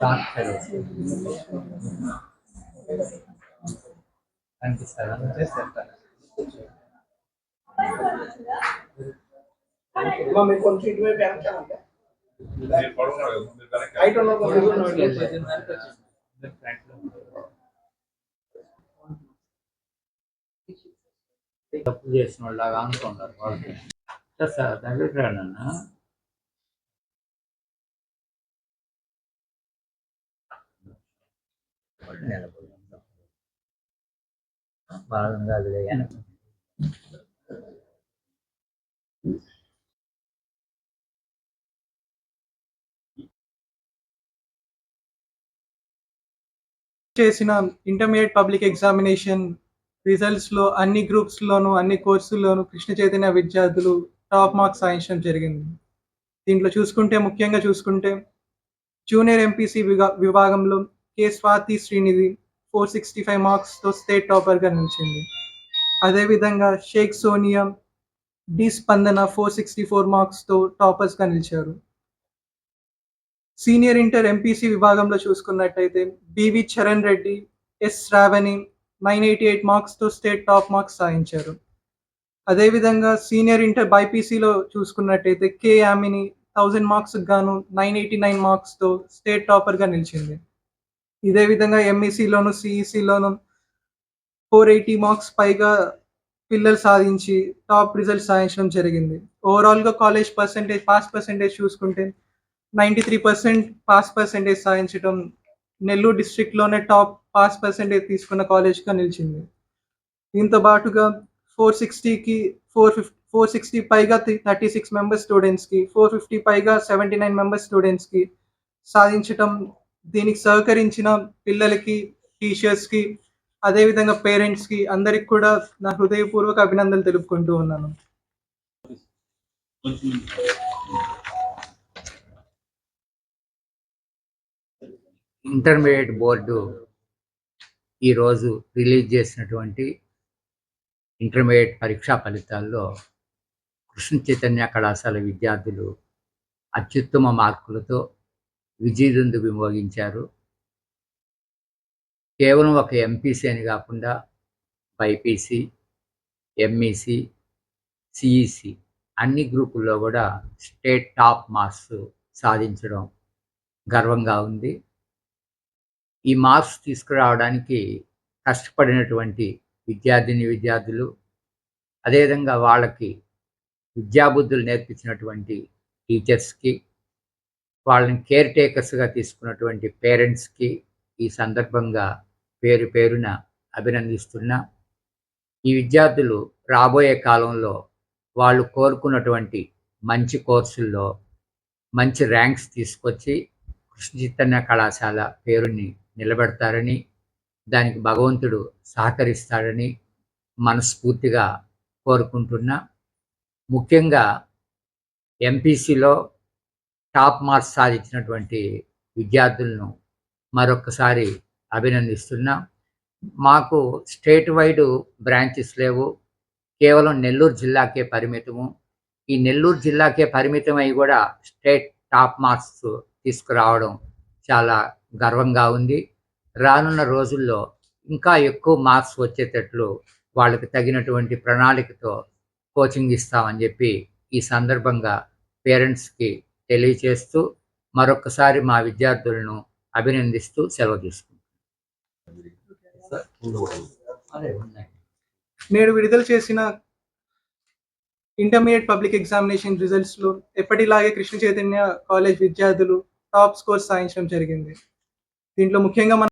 Start కరో కనిపిస్తారా చేస్తారా తప్పు చేసిన వాళ్ళు లాగా అనుకుంటారు వాళ్ళు సార్ దగ్గరికి రానన్నా చేసిన ఇంటర్మీడియట్ పబ్లిక్ ఎగ్జామినేషన్ రిజల్ట్స్లో అన్ని గ్రూప్స్ లోను అన్ని కోర్సుల్లోనూ కృష్ణ చైతన్య విద్యార్థులు టాప్ మార్క్స్ సాధించడం జరిగింది. దీంట్లో చూసుకుంటే ముఖ్యంగా చూసుకుంటే జూనియర్ ఎంపీసీ విభాగంలో K Swathi Srinidhi four sixty five మార్క్స్తో state టాపర్గా నిలిచింది. అదేవిధంగా Sheikh Sonia D Spandana four sixty four మార్క్స్తో టాపర్స్గా నిలిచారు. సీనియర్ ఇంటర్ ఎంపీసీ విభాగంలో చూసుకున్నట్టయితే B V Charan Reddy S Sravani nine eighty eight మార్క్స్తో state top marks సాధించారు. అదేవిధంగా సీనియర్ ఇంటర్ బైపీసీలో చూసుకున్నట్టయితే కే యామిని థౌజండ్ మార్క్స్ గాను నైన్ ఎయిటీ నైన్ మార్క్స్తో స్టేట్ టాపర్గా నిలిచింది. ఇదే విధంగా ఎంఈసీలోను సిఈసీలోను ఫోర్ ఎయిటీ మార్క్స్ పైగా పిల్లలు సాధించి టాప్ రిజల్ట్ సాధించడం జరిగింది. ఓవరాల్గా కాలేజ్ పర్సంటేజ్ పాస్ పర్సంటేజ్ చూసుకుంటే ninety three percent pass percentage సాధించడం నెల్లూరు డిస్ట్రిక్ట్లోనే టాప్ పాస్ పర్సెంటేజ్ తీసుకున్న కాలేజ్గా నిలిచింది. దీంతో పాటుగా ఫోర్ సిక్స్టీకి ఫోర్ ఫిఫ్టీ ఫోర్ సిక్స్టీ పైగా థర్టీ సిక్స్ మెంబర్స్ స్టూడెంట్స్కి ఫోర్ ఫిఫ్టీ పైగా సెవెంటీ నైన్ మెంబర్స్ స్టూడెంట్స్కి సాధించటం దీనికి సహకరించిన పిల్లలకి టీచర్స్కి అదేవిధంగా పేరెంట్స్కి అందరికి కూడా నా హృదయపూర్వక అభినందనలు తెలుపుకుంటూ ఉన్నాను. ఇంటర్మీడియట్ బోర్డు ఈరోజు రిలీజ్ చేసినటువంటి ఇంటర్మీడియట్ పరీక్షా ఫలితాల్లో కృష్ణ చైతన్య కళాశాల విద్యార్థులు అత్యుత్తమ మార్కులతో విజయదుందు వినియోగించారు కేవలం ఒక ఎంపీసీ అని కాకుండా బైపీసీ ఎంఈసి సిఈసి అన్ని గ్రూపుల్లో కూడా స్టేట్ టాప్ మార్క్స్ సాధించడం గర్వంగా ఉంది. ఈ మార్క్స్ తీసుకురావడానికి కష్టపడినటువంటి విద్యార్థిని విద్యార్థులు అదేవిధంగా వాళ్ళకి విద్యాబుద్ధులు నేర్పించినటువంటి టీచర్స్కి వాళ్ళని కేర్ టేకర్స్గా తీసుకున్నటువంటి పేరెంట్స్కి ఈ సందర్భంగా పేరు పేరున అభినందిస్తున్నా. ఈ విద్యార్థులు రాబోయే కాలంలో వాళ్ళు కోరుకున్నటువంటి మంచి కోర్సుల్లో మంచి ర్యాంక్స్ తీసుకొచ్చి కృష్ణ చైతన్య కళాశాల పేరుని నిలబెడతారని దానికి భగవంతుడు సహకరిస్తాడని మనస్ఫూర్తిగా కోరుకుంటున్నా. ముఖ్యంగా ఎంపీసీలో టాప్ మార్క్స్ సాధించినటువంటి విద్యార్థులను మరొకసారి అభినందిస్తున్నా. మాకు స్టేట్ వైడ్ బ్రాంచెస్ లేవు. కేవలం నెల్లూరు జిల్లాకే పరిమితము. ఈ నెల్లూరు జిల్లాకే పరిమితమై కూడా స్టేట్ టాప్ మార్క్స్ తీసుకురావడం చాలా గర్వంగా ఉంది. రానున్న రోజుల్లో ఇంకా ఎక్కువ మార్క్స్ వచ్చేటట్లు వాళ్ళకి తగినటువంటి ప్రణాళికతో కోచింగ్ ఇస్తామని చెప్పి ఈ సందర్భంగా పేరెంట్స్కి తెలియచేస్తూ మరొకసారి మా విద్యార్థులను అభినందిస్తూ సెలవు తీసుకుంటాం అదే. ఉన్నాయి నేడు విడుదల చేసిన ఇంటర్మీడియట్ పబ్లిక్ ఎగ్జామినేషన్ రిజల్ట్స్లో ఎప్పటిలాగే కృష్ణ చైతన్య కాలేజ్ విద్యార్థులు టాప్ స్కోర్ సాధించడం జరిగింది. దీంట్లో ముఖ్యంగా మనం